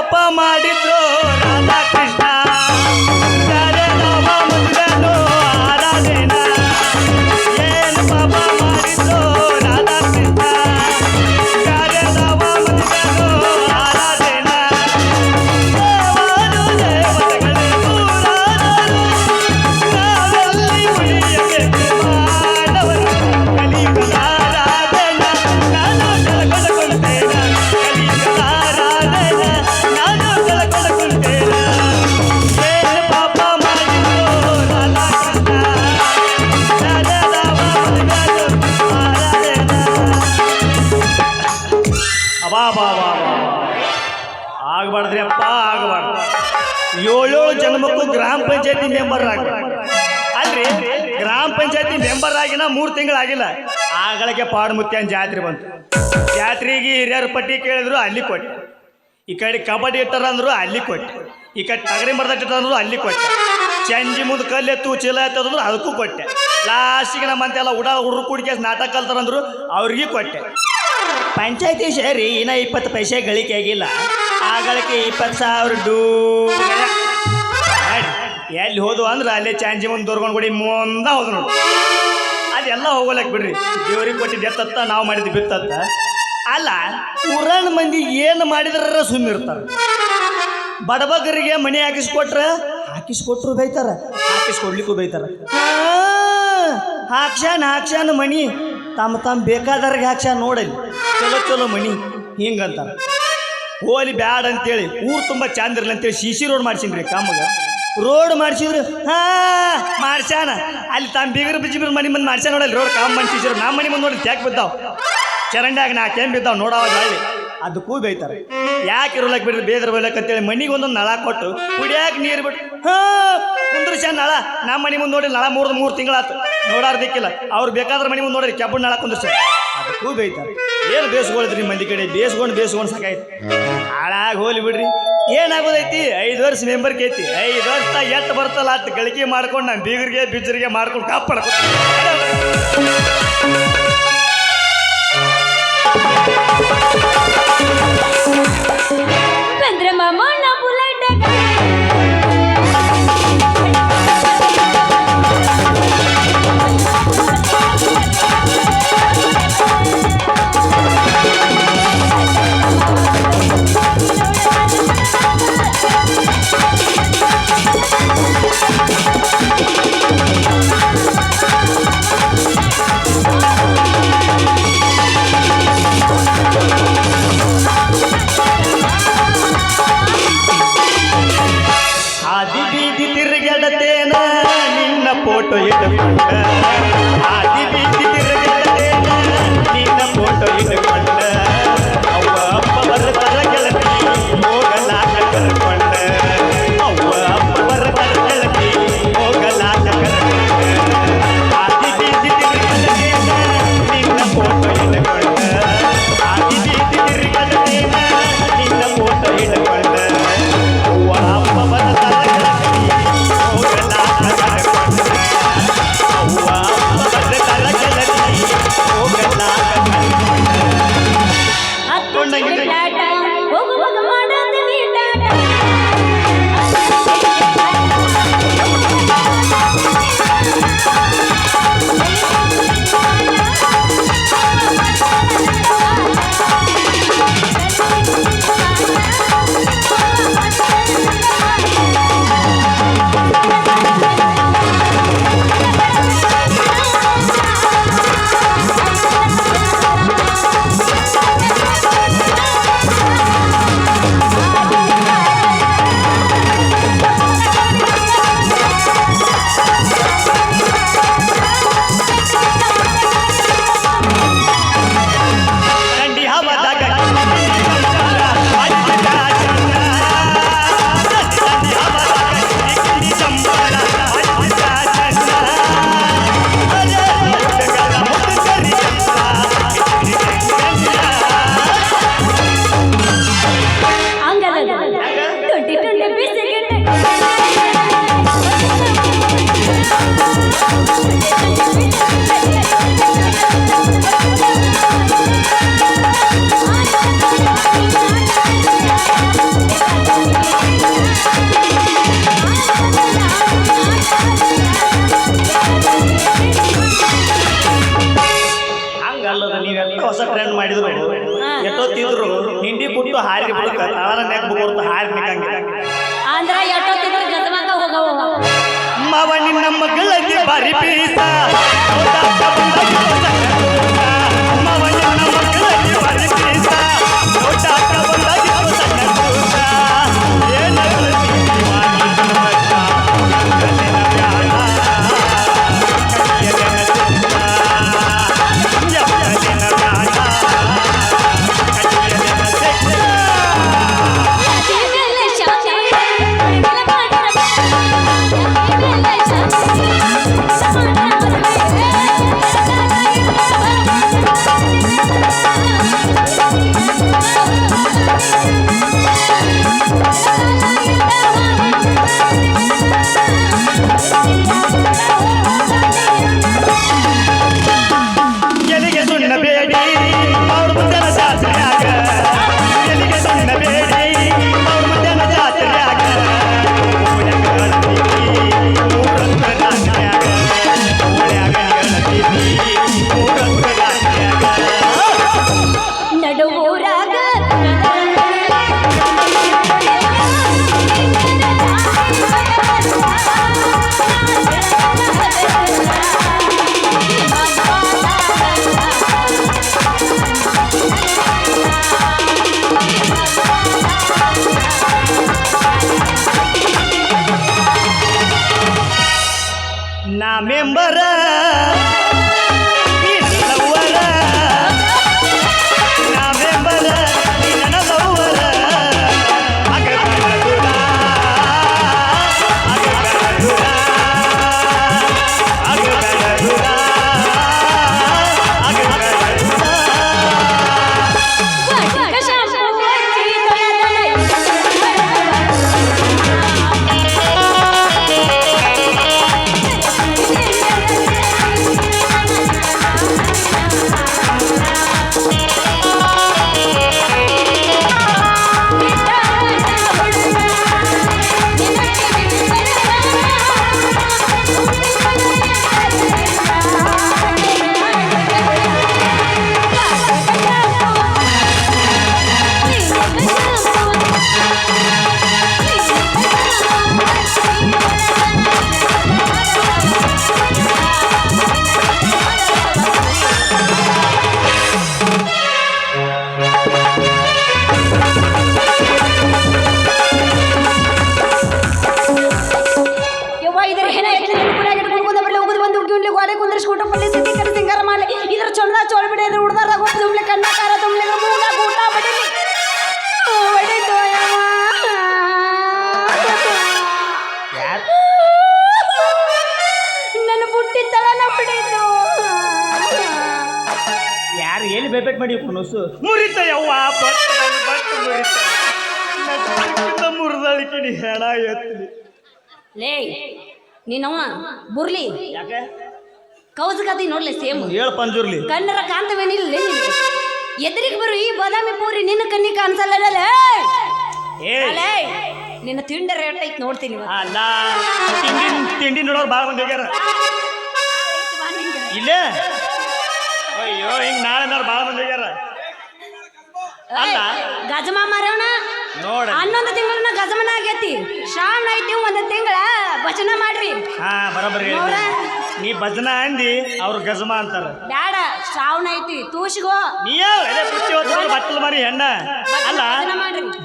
ಪಾಪ ಮಾಡಿದ್ರು ರಾಧಾಕೃಷ್ಣ. ಪಂಚಾಯತಿ ಮೆಂಬರ್ ಆಗಿನ ಮೂರು ತಿಂಗಳಾಗಿಲ್ಲ. ಆಗಳಿಗೆ ಪಾಡ್ಮುತ್ಯನ್ ಜಾತ್ರೆ ಬಂತು. ಜಾತ್ರೆಗೆ ಹಿರಿಯರ ಪಟ್ಟಿ ಕೇಳಿದ್ರು ಅಲ್ಲಿ ಕೊಟ್ಟೆ. ಈ ಕಡೆ ಕಬಡ್ಡಿ ಇಟ್ಟಾರ ಅಂದ್ರು ಅಲ್ಲಿ ಕೊಟ್ಟೆ. ಈ ಕಡೆ ಟಗರಿ ಮರದ ಅಂದ್ರು ಅಲ್ಲಿ ಕೊಟ್ಟೆ. ಚಂಜಿ ಮುಂದೆ ಕಲ್ಲೆತ್ತು ಚೀಲ ಅದಕ್ಕೂ ಕೊಟ್ಟೆ. ಲಾಸ್ಟಿಗೆ ನಮ್ಮಂತೆಲ್ಲ ಉಡ ಹುಡುಗ ಕುಡಿಕೆ ನಾಟಕ ಕಲ್ತಾರಂದ್ರು ಅವ್ರಿಗೆ ಕೊಟ್ಟೆ. ಪಂಚಾಯತಿ ಸೇರಿ ಇನ್ನ ಇಪ್ಪತ್ತು ಪೈಸೆ ಗಳಿಕೆ ಆಗಿಲ್ಲ. ಆಗಳಕ್ಕೆ ಗಳಿಕೆ ಇಪ್ಪತ್ತು ಸಾವಿರ ಡೂ ಎಲ್ಲಿ ಹೋದ್ವು ಅಂದ್ರೆ ಅಲ್ಲೇ ಚಾಂಜಿ ಮುಂದೆ ದೊರ್ಕೊಂಡು ಕೊಡಿ, ಮುಂದ ಹೋದ್ ನೋಡಿ. ಅದೆಲ್ಲ ಹೋಗೋಲಕ್ ಬಿಡ್ರಿ. ದೇವ್ರಿಗೆ ಕೊಟ್ಟಿದ್ದು ಎತ್ತತ್ತ, ನಾವು ಮಾಡಿದ್ದು ಬಿತ್ತತ್ತ. ಅಲ್ಲ ಊರಣ ಮಂದಿ ಏನು ಮಾಡಿದ್ರ ಸುಮ್ಮಿರ್ತಾರೆ ಬಡಬಗರಿಗೆ ಮನೆ ಹಾಕಿಸ್ಕೊಟ್ರ ಹಾಕಿಸ್ಕೊಟ್ರು ಬೈತಾರ. ಹಾಕಿಸ್ಕೊಡ್ಲಿಕ್ಕೂ ಬೈತಾರ. ಹಾಕ್ಸ್ಯಾನ ಹಾಕ್ಸ್ಯಾನ ಮಣಿ. ತಮ್ಮ ತಮ್ಮ ಬೇಕಾದವ್ರಿಗೆ ಹಾಕ್ಸ್ಯಾನ ನೋಡಲಿ. ಚಲೋ ಚಲೋ ಮಣಿ. ಹಿಂಗಂತಾರ. ಹೋಲಿ ಬ್ಯಾಡ ಅಂತೇಳಿ ಊರು ತುಂಬ ಚಂದ ಇರಲಿ ಅಂತೇಳಿ ಸಿ ರೋಡ್ ಮಾಡ್ಸಿನ್ರಿ ಕಾಮಗ. ರೋಡ್ ಮಾಡ್ಸಿದ್ರು. ಹಾ, ಮಾಡ್ಸ್ಯಾನ. ಅಲ್ಲಿ ತಮ್ಮ ಬೀಗರ ಬಿಜಿಬಿರ್ ಮನೆ ಮುಂದೆ ಮಾಡ್ಸ್ಯಾನ ನೋಡಲ್ಲಿ ರೋಡ್ ಕಾಮ್ ಮಾಡ್ಸಿದ್ರು ನಮ್ಮ ಮನೆ ಮುಂದೆ ನೋಡಿ ತ್ಯಾಕ್ ಬಿದ್ದಾವ? ಚರಂಡ್ಯಾಗ ನಾ ಕೆಂಪ್ ಬಿದ್ದಾವ್ ನೋಡಾವ ಜಾಳಿ ಕೂ ಬೈತಾರೆ. ಯಾಕೆ ಇರೋಲಕ್ ಬಿಡ್ರಿ ಬೇದ್ರ ಬೈಲಕ್ ಅಂತೇಳಿ ಮನಿಗೆ ಒಂದೊಂದು ನಳ ಕೊಟ್ಟು ಕುಡಿಯಾಕ ನೀರು ಬಿಟ್ಟು ಹಾ ಕುಂದ್ರಸ ನಳ. ನಮ್ಮ ಮನೆ ಮುಂದೆ ನೋಡಿ ನಳ ಮೂರು ಮೂರು ತಿಂಗಳಾತು. ನೋಡಾರ್ದಿಕ್ಕಿಲ್ಲ. ಅವ್ರು ಬೇಕಾದ್ರೆ ಮನೆ ಮುಂದೆ ನೋಡ್ರಿ ಕೆಬ್ಬು ನಳ ಕುಂದ್ರಸ ಅದಕ್ಕೂ ಬೈತಾರೆ. ಏನು ಬೇಸ್ಗೊಳಿದ್ರಿ ಮಂದಿ ಕಡೆ? ಬೇಸ್ಕೊಂಡು ಬೇಸ್ಕೊಂಡು ಸಾಕಾಯ್ತು. ಹಾಳಾಗಿ ಹೋಲಿ ಬಿಡ್ರಿ. ಏನಾಗೋದೈತಿ? ಐದು ವರ್ಷ ಮೆಂಬರ್ಗೆ ಐತಿ. ಐದು ವರ್ಷ ಎತ್ತ ಬರ್ತಲ್ಲ ಅತ್ ಗಳಿಕೆ ಮಾಡ್ಕೊಂಡು ನಾನು ಬೀಗರಿಗೆ ಬಿಜ್ಜರಿಗೆ ಮಾಡ್ಕೊಂಡು ಕಾಪಾಡ್ಕೊ ಮಾಮ, ನಾ ಬುಲೆಟ್. ಮಗಳಲ್ಲಿ ಗೋಡೆ ಕುಂದ್ರಿಸ್ಕೊಂಡು ಪಲ್ಲೆ ಸಿದ್ದಿ ಕಡೆ ಸಿಂಗಾರ ಮಾಡ್ಲಿ. ಇದ್ರ ಚೊಂದ ಚೋಳ್ ಬಿಡಿ ಇದ್ರ ಹೋಗಿ ತುಂಬಲಿ ಕಣ್ಣ ಕಾರ ತುಂಬಲಿ ಊಟ ಬಡಿಲಿ ನನ್ನ ಬುಟ್ಟಿ ತಲನ ಯಾರು ಎಲ್ಲಿ ಬೇಪೇಟ್ ಮಾಡಿ ಕುಣಸು ಮುರಿತ ಯವ್ವ ಬಟ್ ನನ್ನ ಬಟ್ ಮುರಿತ. ನಡ್ಕಿಂತ ಮುರಿದಳಿಕಿನಿ ಹೆಣ ಎತ್ತಲಿ ಲೇ ನೀನವ್ವ ಬುರ್ಲಿ. ಯಾಕೆ? ಕೌಜಗದಿ ನೋಡ್ಲಿ ಸೇಮ್ ಹೇಳ ಪಂಜುರ್ಲಿ ಕಣ್ಣರ ಕಾಂತವೇನಿಲ್ಲ ಎದುರಿಗೆ ಬರು ಈ ಬಾದಾಮಿ ಪೂರಿ ನಿನ್ನ ಕಣ್ಣಿ ಕಾಣಿಸಲ್ಲ ಏ. ನಿನ್ನ ತಿಂಡಿ ರೇಟ್ ಐತ್ ನೋಡ್ತೀನಿ. ಅಲ್ಲ ತಿಂಡಿ ತಿಂಡಿ ನೋಡೋರು ಭಾಳ ಮಂದಿ ಹೋಗ್ಯಾರ. ಇಲ್ಲೇ? ಅಯ್ಯೋ ಹಿಂಗ್ ನಾಳೆ ನಾಳೆ ಭಾಳ ಮಂದಿ ಹೋಗ್ಯಾರ. ಅಲ್ಲ. ಗಜಮ ಮಾರವಣ ನೋಡ ಹನ್ನೊಂದು ತಿಂಗಳನ್ನ ಗಜಮನ ಆಗೈತಿ. ಶ್ರಾವಣ ಐತಿ ಒಂದು ತಿಂಗಳ ಭಜನ ಮಾಡ್ರಿ ಹಾ ಬರೋಬ್ಬರಿ. ನೀ ಭಜನ ಅಂದಿ ಅವ್ರ ಗಜಮ ಅಂತಾರ. ಬ್ಯಾಡ ಶ್ರಾವಣ ಐತಿ ತೂಸಿಗೋ ನೀ ಯಾವ ಎಲೆ ಪುಟ್ಟಿ ಮಾರಿ ಹೆಣ್ಣ. ಅಲ್ಲ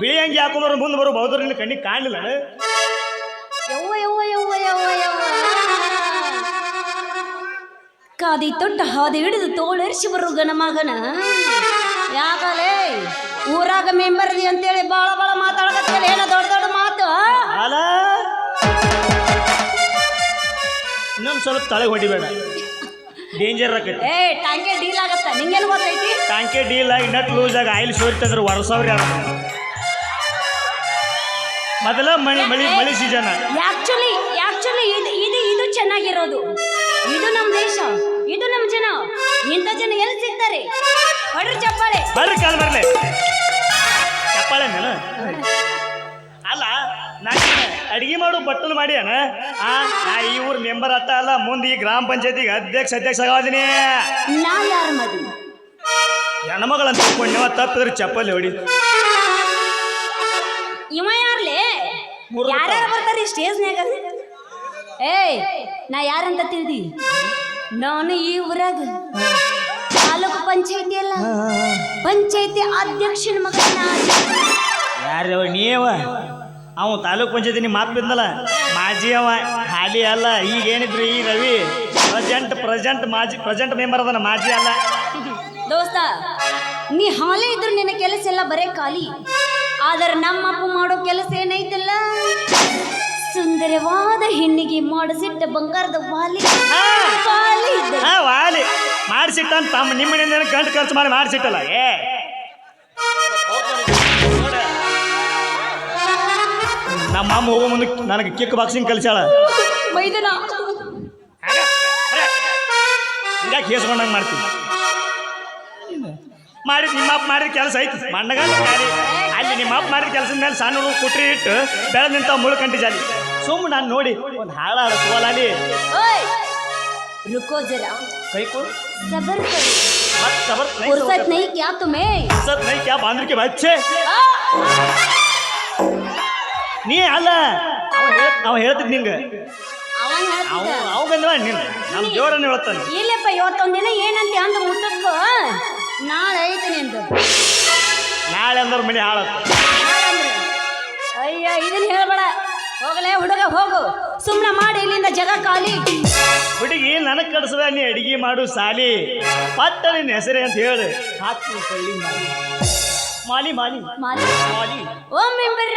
ಬಿಳಿ ಅಂಗಿ ಹಾಕೊಂಡ್ರು ಮುಂದೆ ಬರೋ ಬೌದ್ಧರು ನಿನ್ನ ಕಣ್ಣಿಗೆ ಕಾಣಲಿಲ್ಲ. ಯವ್ವ ಯವ್ವ ಯವ್ವ ಯವ್ವ ಯವ್ವ. ಕಾದಿ ತೊಟ್ಟ ಹಾದಿ ಹಿಡಿದು ತೋಳರಿಸಿ ಬರೋ ಗನ ಮಗನ. ಯಾಕಲೇ? ಊರಾಗ ಅಂತ ಅಂತೇಳಿ ಬಾಳ ಬಾಳ ಮಾತಾಡಕತ್ತಲ್ಲ ಏನೋ ದೊಡ್ಡ ದೊಡ್ಡ ಮಾತು? ಅಲ ಇನ್ನೊಂದು ಸ್ವಲ್ಪ ತಲೆಗೆ ಹೊಡಿಬೇಡ. ಡೇಂಜರ್ ರಾಕೆಟ್ ಏ ಟ್ಯಾಂಕೆ ಡೀಲ್ ಆಗತ್ತ. ನಿಂಗೇನು ಗೊತ್ತೈತಿ? ಟ್ಯಾಂಕೆ ಡೀಲ್ ಆಗಿ ನಟ್ ಲೂಸ್ ಆಗಿ ಆಯಿಲ್ ಸೋರಿತಂದ್ರೆ ವರ್ಷವ್ರಿ ಅಲ್ಲ ಮೊದಲ ಮಳಿ ಮಳಿ ಮಳಿ ಸೀಸನ್ ಆಕ್ಚುಲಿ ಆಕ್ಚುಲಿ ಇದು ಇದು ಇದು ಚೆನ್ನಾಗಿರೋದು. ಇದು ನಮ್ಮ ದೇಶ. ಇದು ನಮ್ಮ ಜನ. ಇಂಥ ಜನ ಎಲ್ಲಿ ಸಿಗ್ತಾರೆ? ಹೊಡ್ರಿ ಚಪ್ಪಾಳೆ. ಬರ್ರಿ ಕಾಲ್ ಬರ್ಲಿ. ಚಪ್ಪಾಳೆ ಮೇಲೆ ಅಲ್ಲ ನಾನು ಅಡಿಗೆ ಮಾಡು ಬಟ್ಟಲು ಮಾಡ್ಯಾನ. ಆ ನಾ ಈ ಊರ್ ಮೆಂಬರ್ ಅಟ್ಟ ಅಲ್ಲ ಮುಂದೆ ಈ ಗ್ರಾಮ ಪಂಚಾಯತಿಗೆ ಅಧ್ಯಕ್ಷ ಅಧ್ಯಕ್ಷ ಆಗೋದಿನಿ ನಾ ಯಾರ ಮದು ಹೆಣ್ಮಗಳಂತ ನೀವು ತಪ್ಪಿದ್ರೆ ಚಪ್ಪಲಿ ಹೊಡಿ. ಇವ ಯಾರ್ಲೆ? ಮೂರು ಯಾರ್ಯಾರು ಸ್ಟೇಜ್ ಸ್ಟೇಜ್ನ್ಯಾಗ ಏಯ್ ನಾ ಯಾರಂತ ತಿಳ್ದಿ? ನಾನು ಈ ಊರಾಗ. ಪಂಚಾಯತಿ ಅಲ್ಲ? ಪಂಚಾಯತಿ ಅಧ್ಯಕ್ಷನ ಮಗನ ಯಾರ್ಯವ ನೀವ? ಅವ ತಾಲೂಕ್ ಪಂಚಾಯತಿ ನಿಮ್ಮ ಮಾತು ಬಿದ್ದಲ್ಲ. ಮಾಜಿ ಅವ ಹಾಲಿ ಅಲ್ಲ. ಈಗ ಏನಿದ್ರು ಈ ರವಿ ಪ್ರೆಸೆಂಟ್ ಪ್ರೆಸೆಂಟ್ ಮಾಜಿ ಪ್ರೆಸೆಂಟ್ ಮೆಂಬರ್ ಅದನ ಮಾಜಿ ಅಲ್ಲ. ದೋಸ್ತ ನೀ ಹಾಲೇ ಇದ್ರು ನಿನ್ನ ಕೆಲಸ ಎಲ್ಲ ಬರೇ ಖಾಲಿ. ಆದ್ರೆ ನಮ್ಮ ಅಪ್ಪ ಮಾಡೋ ಕೆಲಸ ಏನೈತಲ್ಲ? ಸುಂದರವಾದ ಹೆಣ್ಣಿಗೆ ಮಾಡಿಸಿಟ್ಟ ಬಂಗಾರದ ವಾಲಿ. ವಾಲಿ ಇದ್ದ. ಹಾ ವಾಲಿ. ಮಾಡಿಸಿಟ್ಟ ಅಂತ ತಮ್ಮ ನಿಮ್ಮ ಮನೆಯಿಂದ ಗಂಟು ಖರ್ಚು ಮಾಡಿ ಮಾಡಿಸಿಟ್ಟಲ್ಲ ಏ? ನಮ್ಮ ಅಮ್ಮ ಹೋಗೋ ಮುಂದೆ ನನಗೆ ಕಿಕ್ ಬಾಕ್ಸಿಂಗ್ ಕಲಿಸಾಳ ಹಿಂಗಾಗಿ ಕೇಸ್ಕೊಂಡಂಗೆ ಮಾಡ್ತೀನಿ. ಮಾಡಿದ ನಿಮ್ಮ ಅಪ್ಪ ಮಾಡಿದ ಕೆಲಸ ಐತಿ. ಮಣ್ಣಗ ಅಲ್ಲಿ ನಿಮ್ಮ ಅಪ್ಪ ಮಾಡಿದ ಕೆಲಸದ ಮೇಲೆ ಸಣ್ಣ ಹುಡುಗ ಕುಟ್ರಿ ಇಟ್ಟು ಬೆಳೆದ ನಿಂತ ಮುಳ್ಕಂಟಿ ಜಾಲಿ. ಸುಮ್ಮನೆ ನಾನು ನೋಡಿ ಒಂದು ಹಾಳ ಆಡೋಲ್ಲ ಅಲ್ಲಿ रुको जरा ಕೈ ಕೋ सबर करो मत सबर नहीं फुर्सत नहीं क्या तुम्हें फुर्सत नहीं क्या बांधर के बच्चे ನೀ ಅಲ್ಲ ಅವ ಹೇಳ ಅವ ಹೇಳ್ತಿದ್ ನಿಂಗ ಅವನ್ ಅವ ಹೇಳ್ತಿದ್ದ ಅವ ಬಂದವ ನಿನ್ ನಮ್ಮ ದೇವರನ್ನ ಹೇಳ್ತಾನೆ ಇಲ್ಲಪ್ಪ ಇವತ್ತೊಂದ್ ದಿನ ಏನಂತ ಅಂದ ಮುಟ್ಟಕ್ಕೋ ನಾಳೆ ಐತೆ ನಿಂದು ನಾಳೆ ಅಂದ್ರೆ ಮನೆ ಹಾಳತ್ತ ಯಾರಂದ್ರೆ? ಅಯ್ಯ ಇದನ್ನ ಹೇಳ್ಬೇಡ ಹೋಗಲೇ ಹುಡುಗ ಹೋಗು. ಸುಮ್ಮನೆ ಮಾಡಿ ಇಲ್ಲಿಂದ ಜಗ ಖಾಲಿ. ಹುಡುಗಿ ನನಗೆ ಕಡಿಸದ ನೀ ಅಡಿಗೆ ಮಾಡು ಸಾಲಿ. ಪಟ್ಟ ನಿನ್ನ ಹೆಸರೇ ಅಂತ ಹೇಳು. ಹಾಕ್ತೀನಿ ಕಳ್ಳಿ ಮಾಲಿ. ಮಾಲಿ ಮಾಲಿ. ಮಾಲಿ. ಮಾಲಿ. ಓ ಮೆಂಬರ್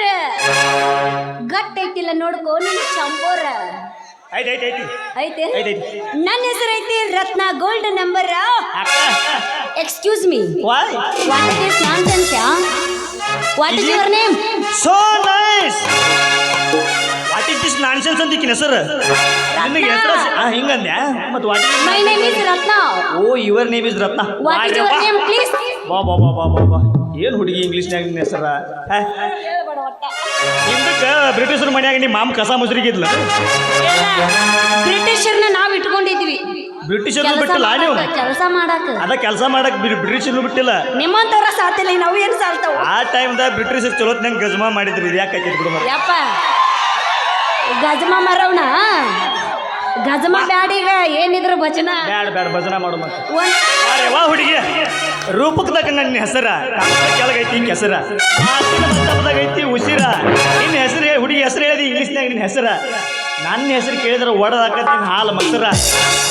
ಗಟ್ ಐತಿಲ್ಲ ನೋಡ್ಕೋ ನಿನ್ ಚಂಬೋರ. ಐತಿ ನನ್ನ ಹೆಸರು ಐತಿ ರತ್ನ ಗೋಲ್ಡ್ ನಂಬರ್ ಅಕ್ಕ excuse me why what is non what is your name so nice this nonsense ಅಂತ ಈಕಿನ ಹೆಸರು ನಿನಗೆ ಹೆಸರು ಹಿಂಗಂದ್ಯಾ? ಮತ್ತು what my name is Ratna. Oh your name is Ratna. What is your name please ಬಾ. ಬಾ ಬಾ ಬಾ ಬಾ ಬಾ ಏನು ಹುಡುಗಿ ಇಂಗ್ಲೀಷ್ನ್ಯಾಗ ನಿನ್ನ ಹೆಸರ? ಹಿಂದಕ್ಕೆ ಬ್ರಿಟಿಷರು ಮನ್ಯಾಗ ನಿಮ್ಮ ಮಾಮ ಕಸ ಮುಸ್ರಿಗಿದ್ಲ. ಬ್ರಿಟಿಷರ್ನ ನಾವ್ ಇಟ್ಕೊಂಡಿದ್ವಿ. ಬ್ರಿಟಿಷರು ಬಿಟ್ಟಿಲ್ಲ ನೀವು? ಕೆಲಸ ಮಾಡಾಕ. ಅದ ಕೆಲಸ ಮಾಡಕ್ ಬ್ರಿಟಿಷರು ಬಿಟ್ಟಿಲ್ಲ. ನಿಮ್ಮಂತವ್ರ ಸಾತಿಲ್ಲ ನಾವು ಏನ್ ಸಾಲ್ತಾವ? ಆ ಟೈಮ್ದಾಗ ಬ್ರಿಟಿಷರು ಚಲೋತ್ನಂಗೆ ಗಜಮಾ ಮಾಡಿದ್ರಿ ಇದು ಯಾಕೆ ಹಾಕಿದ್ ಬಿಡು ಮತ್ತೆ ಯಪ್ಪ. ಗಜಮ ಮರವಣ ಗಜಮ ಬ್ಯಾಡೀಗ ಏನಿದ್ರು ಭಜನ. ಬ್ಯಾಡ ಬ್ಯಾಡ ಭಜನ ಮಾಡು ಮತ್ತೆ. ಅರೆ ವಾ ಹುಡುಗಿ. ರೂಪಕ್ಕೆ ತಕ್ಕ ನನ್ನ ಹೆಸರ. ಕೆಳಗೈತಿ ಹಿಂಗೆ ಹೆಸರ. ಐತಿ ಉಸಿರ. ನಿನ್ನ ಹೆಸರು ಹೇಳಿ ಹುಡುಗಿ ಹೆಸರು ಹೇಳಿದಿ ಇಂಗ್ಲೀಷ್ನಾಗ ನಿನ್ನ ಹೆಸರ. ನನ್ನ ಹೆಸರು ಕೇಳಿದ್ರೆ ಒಡದಾಕತ್ ನಿನ್ನ ಹಾಲು ಮಸರ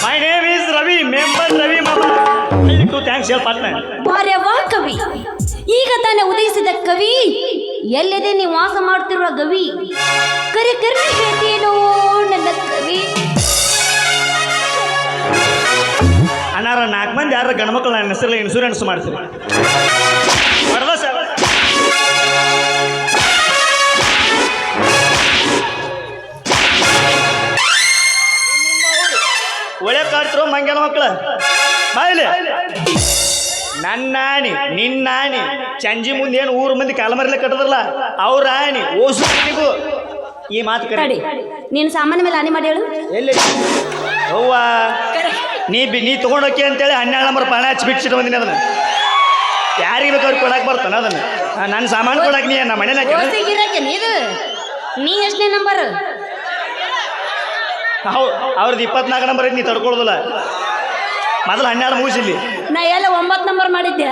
my name is Ravi member Ravi ಮಾಮ ಟು ಥ್ಯಾಂಕ್ಸ್ ಹೇಳಿ ವಾ ಕವಿ. ಈಗ ತಾನೇ ಉದಯಿಸಿದ ಕವಿ ಎಲ್ಲಿದೆ ನೀವು ವಾಸ ಮಾಡ್ತಿರುವ ಗವಿ? ಕರೆ ಕರೆ ನನ್ನ ಕವಿ? ಅನಾರ ನಾಲ್ಕು ಮಂದಿ ಯಾರ ಗಂಡ್ಮಕ್ಳು ನನ್ನ ಹೆಸರಲ್ಲಿ ಇನ್ಸೂರೆನ್ಸ್ ಮಾಡ್ತೀರಿ? ನನ್ನ ನಿನ್ನಾಣಿ. ನಿನ್ನ ಆಣಿ ಚಂಜಿ ಮುಂದೆ ಏನು ಊರು ಮಂದಿ ಕಾಲಮರಲೆ ಕಟ್ಟದ್ರಲ್ಲ ಅವ್ರ ಆಣಿ ಓಸು ಈ ಮಾತು ನಿನ್ನ ನೀನು ಸಾಮಾನ್ಯ ಮೇಲೆ ಆನೆ ಮಾಡಿ ಹೇಳು. ಎಲ್ಲಿ? ಅವ್ವ ನೀ ಬಿ ನೀ ತೊಗೊಂಡೋಕೆ ಅಂತೇಳಿ ಹನ್ನೆರಡು ನಂಬರ್ ಪಣ ಹಚ್ಚಿ ಬಿಟ್ಟಿಟ್ಟು ಬಂದಿನಿ ಅದನ್ನ. ಯಾರಿಗೆ ಬೇಕು ಅವ್ರಿಗೆ ಕೊಡಕ್ಕೆ ಬರ್ತಾನ ಅದನ್ನ. ನನ್ನ ಸಾಮಾನು ಕೊಡಕ್ಕೆ ನೀ ನಮ್ಮ ಮನೇಲಿ ನೀ ಎಷ್ಟನೇ ನಂಬರ್? ಹೌದು ಅವ್ರದ್ದು ಇಪ್ಪತ್ನಾಲ್ಕು ನಂಬರ್ ಐತಿ ನೀ ತಡ್ಕೊಳ್ಳೋದಿಲ್ಲ ಮೊದಲು ಹನ್ನೆರಡು ಮುಗಿಸಿಲಿ ನಾ ಎಲ್ಲ ಒಂಬತ್ತು ನಂಬರ್ ಮಾಡಿದ್ದೆ.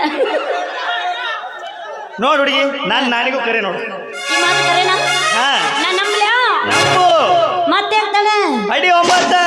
ನೋಡು ಹುಡುಗಿ ನಾನು ನಾನಿಗೂ ಕರೆ ನೋಡು. ಮತ್ತೆ ಅಂತಾನೆ ಅಡಿ ಒಂಬತ್ತು.